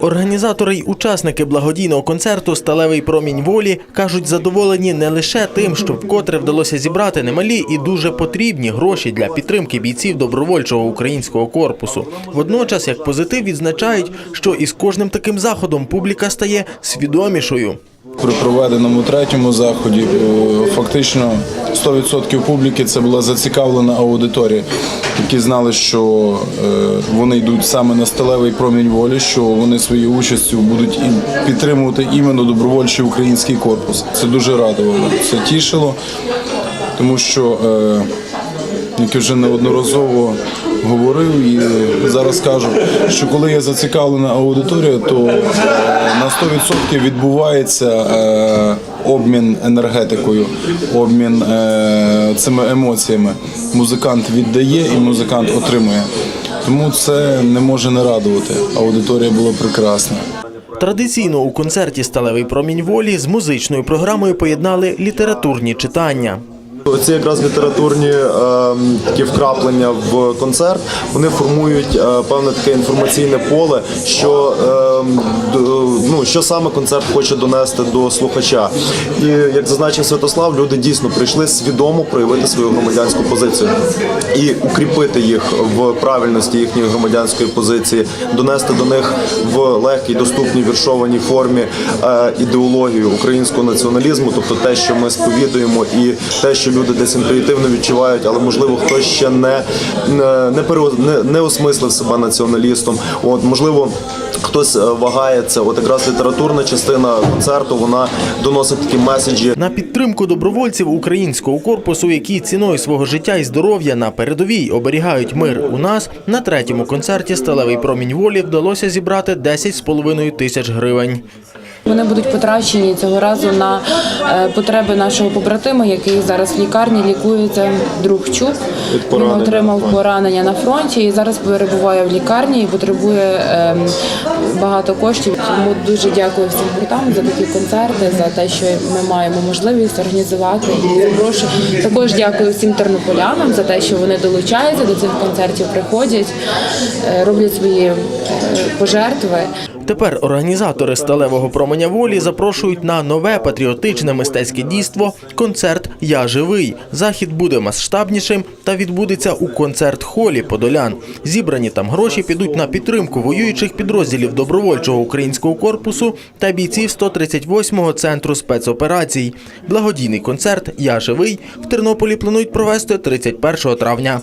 Організатори й учасники благодійного концерту Сталевий промінь волі кажуть, задоволені не лише тим, що вкотре вдалося зібрати немалі і дуже потрібні гроші для підтримки бійців добровольчого українського корпусу. Водночас, як позитив, відзначають, що із кожним таким заходом публіка стає свідомішою. При проведеному третьому заході е, фактично 100% публіки це була зацікавлена аудиторія, які знали, що е, вони йдуть саме на сталевий промінь волі, що вони своєю участю будуть і підтримувати іменно добровольчий український корпус. Це дуже радувало, це тішило, тому що е, як я вже неодноразово говорив і зараз кажу, що коли є зацікавлена аудиторія, то е, на 100% відбувається е, обмін енергетикою, обмін цими емоціями. Музикант віддає і музикант отримує. Тому це не може не радувати. Аудиторія була прекрасна. Традиційно у концерті Сталевий промінь волі з музичною програмою поєднали літературні читання. Ці якраз літературні е, такі вкраплення в концерт вони формують е, певне таке інформаційне поле, що, е, ну, що саме концерт хоче донести до слухача. І як зазначив Святослав, люди дійсно прийшли свідомо проявити свою громадянську позицію і укріпити їх в правильності їхньої громадянської позиції, донести до них в легкій, доступній віршованій формі е, ідеологію українського націоналізму, тобто те, що ми сповідуємо, і те, що люди десь інтуїтивно відчувають, але можливо хтось ще не, не, не, не, не осмислив себе націоналістом. От можливо. Хтось е, вагається, от якраз літературна частина концерту вона доносить такі меседжі На підтримку добровольців українського корпусу, які ціною свого життя і здоров'я на передовій оберігають мир у нас, на третьому концерті Сталевий промінь волі вдалося зібрати 10,5 тисяч гривень. Вони будуть потрачені цього разу на е, потреби нашого побратима, який зараз в лікарні лікується друг Чуб. Він отримав поранення на фронті і зараз перебуває в лікарні і потребує ем, багато коштів. Тому дуже дякую всім гуртам за такі концерти, за те, що ми маємо можливість організувати і запрошую. Також дякую всім тернополянам за те, що вони долучаються до цих концертів, приходять, е, роблять свої е, пожертви. Тепер організатори сталевого променя волі запрошують на нове патріотичне мистецьке дійство концерт Я живий. Захід буде масштабнішим та відбудеться у концерт-холі Подолян. Зібрані там гроші підуть на підтримку воюючих підрозділів добровольчого українського корпусу та бійців 138-го центру спецоперацій. Благодійний концерт Я живий в Тернополі планують провести 31 травня.